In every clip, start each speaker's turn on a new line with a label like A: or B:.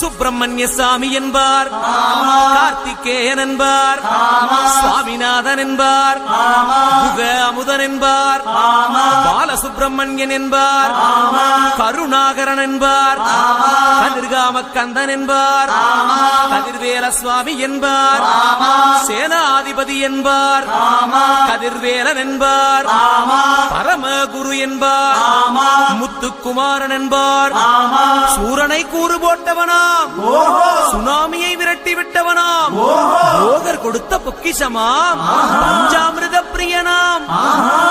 A: சுப்பிரமணிய சாமி என்பார் கார்த்திகேயன் என்பார் சுவாமிநாதன் என்பார் குக அமுதன் என்பார் பாலசுப்பிரமணியன் என்பார் கருணாகரன் என்பார் கதிர்காம கந்தன் என்பார் கதிர்வேல சுவாமி என்பார் சேனாதிபதி என்பார் கதிர்வேலன் என்பார் பரமகுரு என்பார் முத்துக்குமாரன் என்பார். சூரனை கூறு போட்டவனாம். சுனாமியை விரட்டி விட்டவனாம். போகர் கொடுத்த பொக்கிஷமாம். பஞ்சாமிருத பிரியனாம்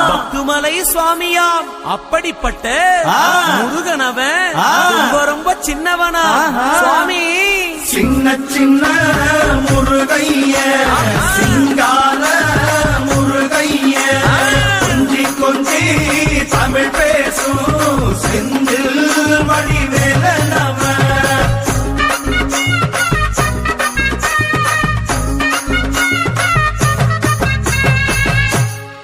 A: பத்துமலை சுவாமியாம். அப்படிப்பட்ட முருகனவன் ரொம்ப ரொம்ப சின்னவனா சுவாமி.
B: சின்ன சின்ன முருகைய சிங்கார முருகைய கொஞ்சி கொஞ்சி தமிழ்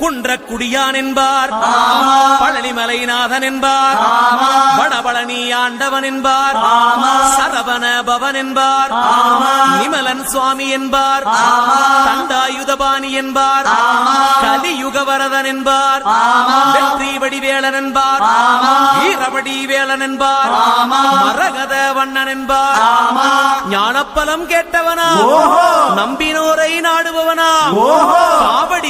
A: குன்றக்குடியான் என்பார். பழனிமலைநாதன் என்பார். ஆண்டவன் என்பார். சரவண பவன் என்பார். நிமலன் சுவாமி என்பார். தண்டாயுதபாணி என்பார். கலியுக வரதன் என்பார். வெற்றி வடிவேலன் என்பார். வீரபடி வேலன் என்பார். மரகத வண்ணன் என்பார். ஞானப்பலம் கேட்டவனா நம்பினோரை நாடுபவனா காவடி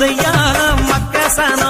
A: நெற்றி கண்ணில் பிறந்தவனே உன்னை சுத்துதையா மக்கசனம்